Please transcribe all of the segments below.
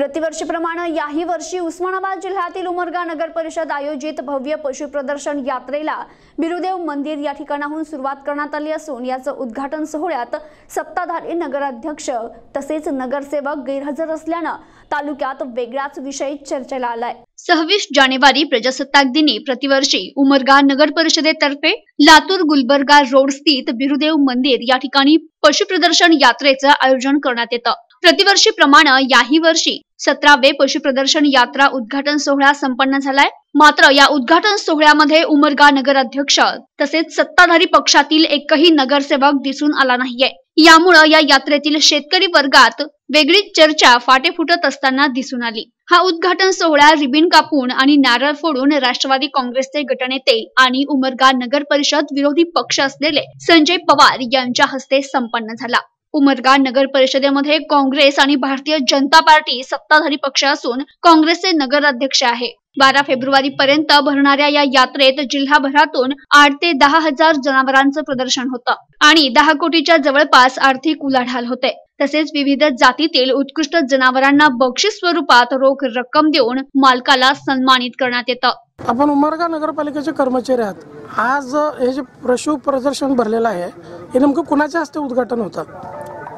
प्रतिवर्षीप्रमाणे याही वर्षी उस्मानाबाद जिल्ह्यातील उमरगा नगर परिषद आयोजित भव्य पशु प्रदर्शन यात्रेला बिरुदेव मंदिर या ठिकाणाहून सुरुवात करण्यात आली असून याचं उद्घाटन सोहळ्यात सत्ताधारी नगराध्यक्ष तसेच नगरसेवक गैरहजर असल्यानं तालुक्यात वेगळाच विषय चर्चेला आलाय. सव्वीस जानेवारी प्रजासत्ताक दिनी प्रतिवर्षी उमरगा नगर परिषदेतर्फे लातूर गुलबर्गा रोड स्थित बिरुदेव मंदिर या ठिकाणी पशु प्रदर्शन यात्रेचं आयोजन करण्यात येतं. प्रतिवर्षी प्रमाणे याही वर्षी सतरावे पशु प्रदर्शन यात्रा उद्घाटन सोहळा संपन्न झालाय. मात्र या उद्घाटन सोहळ्यामध्ये उमरगा नगर अध्यक्ष तसेच सत्ताधारी पक्षातील एकही नगरसेवक दिसून आला नाहीये. यामुळं या यात्रेतील शेतकरी वर्गात वेगळीच चर्चा फाटे फुटत असताना दिसून आली. हा उद्घाटन सोहळा रिबिन कापून आणि नारळ फोडून राष्ट्रवादी काँग्रेसचे गटनेते आणि उमरगा नगर परिषद विरोधी पक्ष असलेले संजय पवार यांच्या हस्ते संपन्न झाला. उमरगा नगर परिषदेमध्ये काँग्रेस आणि भारतीय जनता पार्टी सत्ताधारी पक्ष असून काँग्रेसचे नगराध्यक्ष आहे. बारा फेब्रुवारी पर्यंत भरणाऱ्या या यात्रेत जिल्हाभरातून आठ ते दहा हजार जनावरांचं प्रदर्शन होतं आणि दहा कोटीच्या जवळपास आर्थिक उलाढाल होते. तसेच विविध जातीतील उत्कृष्ट जनावरांना बक्षीस स्वरूपात रोख रक्कम देऊन मालकाला सन्मानित करण्यात येतं. आपण उमरगा नगरपालिकेचे कर्मचारी आहात. आज हे जे पशु प्रदर्शन भरलेलं आहे हे नेमकं कुणाच्या हस्ते उद्घाटन होतं?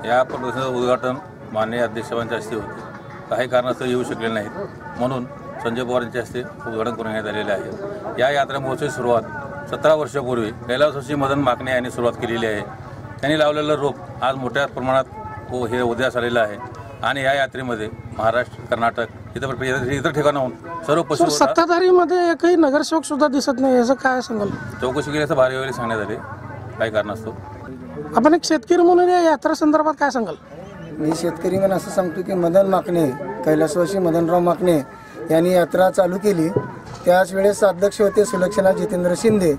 या प्रदर्शनाचं उद्घाटन माननीय अध्यक्षांच्या हस्ते होते. काही कारणास्तव येऊ शकले नाहीत. म्हणून संजय पवार यांच्या हस्ते उद्घाटन करण्यात आलेले आहे. या यात्रा महोत्सवाची सुरुवात सतरा वर्षापूर्वी कैलासवासी मदन माकणे यांनी सुरुवात केलेली आहे. त्यांनी लावलेलं रोप आज मोठ्या प्रमाणात उ- हे उदयास आलेलं आहे. आणि या यात्रेमध्ये महाराष्ट्र कर्नाटक इतर इतर- ठिकाणाहून सर्व सर पशु सत्ताधारीमध्ये एकही नगरसेवक सुद्धा दिसत नाही याचं काय सांगाल? चौकशी केल्याचं भारी वगैरे सांगण्यात आले. काही कारणास्तव आपण एक शेतकरी म्हणून या यात्रा संदर्भात काय सांगाल? मी शेतकरी म्हणून असं सांगतो की मदन माकणे कैलासवासी मदनराव माकणे यांनी यात्रा चालू केली. त्याच वेळेस अध्यक्ष होते सुलक्षणा जितेंद्र शिंदे.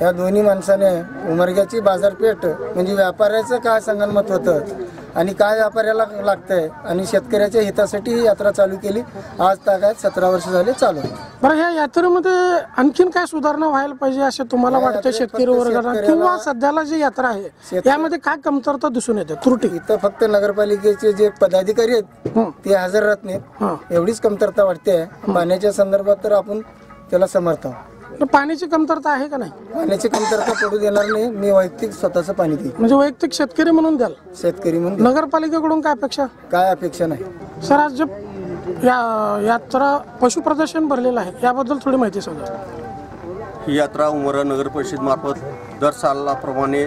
या दोन्ही माणसाने उमरग्याची बाजारपेठ म्हणजे व्यापाऱ्याचं काय संगनमत होतं आणि काय व्यापाऱ्याला लागतंय? आणि शेतकऱ्याच्या हितासाठी ही यात्रा चालू केली. आज तागायत सतरा वर्ष झाले चालू आहे. बरं ह्या यात्रेमध्ये आणखीन काय सुधारणा व्हायला पाहिजे असं तुम्हाला वाटतं शेतकरी वर्गाला? शेतकऱ्याला- किंवा सध्याला जी यात्रा आहे यामध्ये काय कमतरता दिसून येते? त्रुटी. इथं फक्त नगरपालिकेचे जे पदाधिकारी आहेत हं. ते हजर राहत नाहीत. हं. एवढीच कमतरता वाटते पाण्याच्या संदर्भात तर आपण त्याला समर्थ आहोत तर पाण्याची कमतरता आहे का नाही? पाण्याची कमतरता पडू देणार नाही. मी वैयक्तिक स्वतःचं पाणी देईन. म्हणजे वैयक्तिक शेतकरी म्हणून द्याल? शेतकरी म्हणून. नगरपालिकेकडून काय अपेक्षा? काय अपेक्षा नाही. सर आज जे या यात्रा पशु प्रदर्शन भरलेलं आहे याबद्दल थोडी माहिती सांगा. ही यात्रा उमरा नगर परिषदमार्फत दर सालाप्रमाणे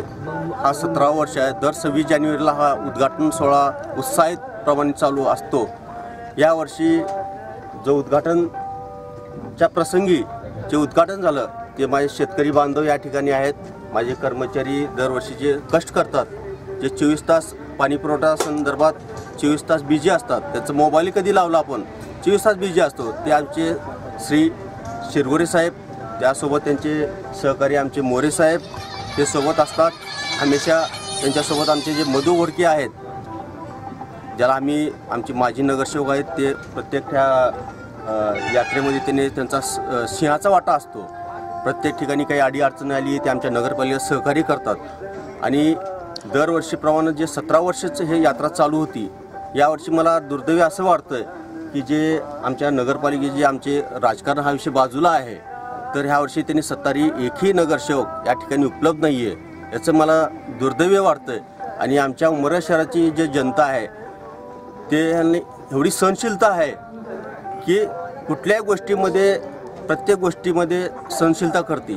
हा सतरा वर्ष आहे. दर सव्वीस जानेवारीला हा उद्घाटन सोहळा उत्साहित प्रमाणे चालू असतो. यावर्षी जो उद्घाटनच्या प्रसंगी जे उद्घाटन झालं ते माझे शेतकरी बांधव या ठिकाणी आहेत. माझे कर्मचारी दरवर्षी जे कष्ट करतात जे चोवीस तास पाणी पुरवठा संदर्भात चोवीस तास बिझी असतात त्याचं मोबाईल कधी लावला आपण? चोवीस तास बिझी असतो. ते आमचे श्री शिरगोरे साहेब त्यासोबत त्यांचे सहकारी आमचे मोरे साहेब ते सोबत असतात. हमेशा त्यांच्यासोबत आमचे जे मधु वडके आहेत ज्याला आम्ही आमचे माजी नगरसेवक आहेत ते प्रत्येक त्या यात्रेमध्ये त्याने त्यांचा स- सिंहाचा वाटा असतो. प्रत्येक ठिकाणी काही अडी अडचण आली ते आमच्या नगरपालिका सहकार्य करतात. आणि दरवर्षीप्रमाणे जे सतरा वर्षाचं हे यात्रा चालू होती यावर्षी मला दुर्दैवी असं वाटतं की जे आमच्या नगरपालिकेचे जे आमचे राजकारण हा विषय बाजूला आहे तर ह्या वर्षी त्यांनी सत्तारी एकही नगरसेवक या ठिकाणी उपलब्ध नाही आहे याचं मला दुर्दैव्य वाटतं आणि आमच्या उमरा शहराची जे जनता आहे ते ह्यांनी एवढी सहनशीलता आहे की कुठल्याही गोष्टीमध्ये प्रत्येक गोष्टीमध्ये सहनशीलता करते.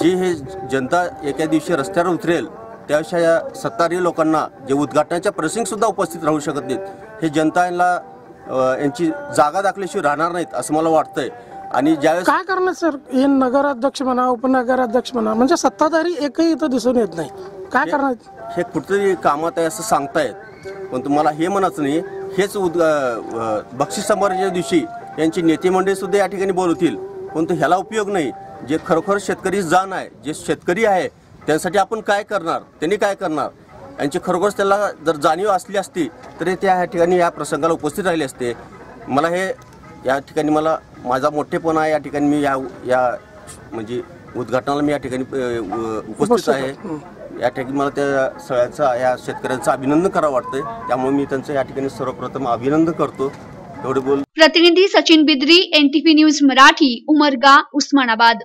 जी हे जनता एका दिवशी रस्त्यावर उतरेल त्याविषयी या सत्तारी लोकांना जे उद्घाटनाच्या प्रसंगीसुद्धा उपस्थित राहू शकत नाहीत हे जनता यांना यांची जागा दाखल्याशिवाय राहणार नाहीत असं मला वाटतंय. आणि ज्यावेळेस काय करणार सर? हे नगराध्यक्ष म्हणा उपनगराध्यक्ष म्हणा म्हणजे सत्ताधारी एकही इथं दिसून येत नाही काय करणार हे कुठेतरी कामात आहे असं सांगतायत. पण तुम्हाला हे म्हणायचं नाही हेच उद बक्षीस समारंभाच्या दिवशी यांची नेते मंडळी सुद्धा या ठिकाणी बोलवतील परंतु ह्याला उपयोग नाही. जे खरोखर शेतकरी जाण आहे जे शेतकरी आहे त्यांसाठी आपण काय करणार? त्यांनी काय करणार? यांची खरोखरच त्याला जर जाणीव असली असती तरी त्या ह्या ठिकाणी या प्रसंगाला उपस्थित राहिले असते. मला हे या ठिकाणी मला माझा मोठेपणा या ठिकाणी मी या या म्हणजे उद्घाटनाला मी या ठिकाणी उपस्थित आहे. या ठिकाणी मला त्या सगळ्यांचं या शेतकऱ्यांचं अभिनंदन करावं वाटतंय. त्यामुळे मी त्यांचं या ठिकाणी सर्वप्रथम अभिनंदन करतो. बोल. प्रतिनिधी सचिन बिद्री एन न्यूज मराठी उमरगा उस्मानाबाद.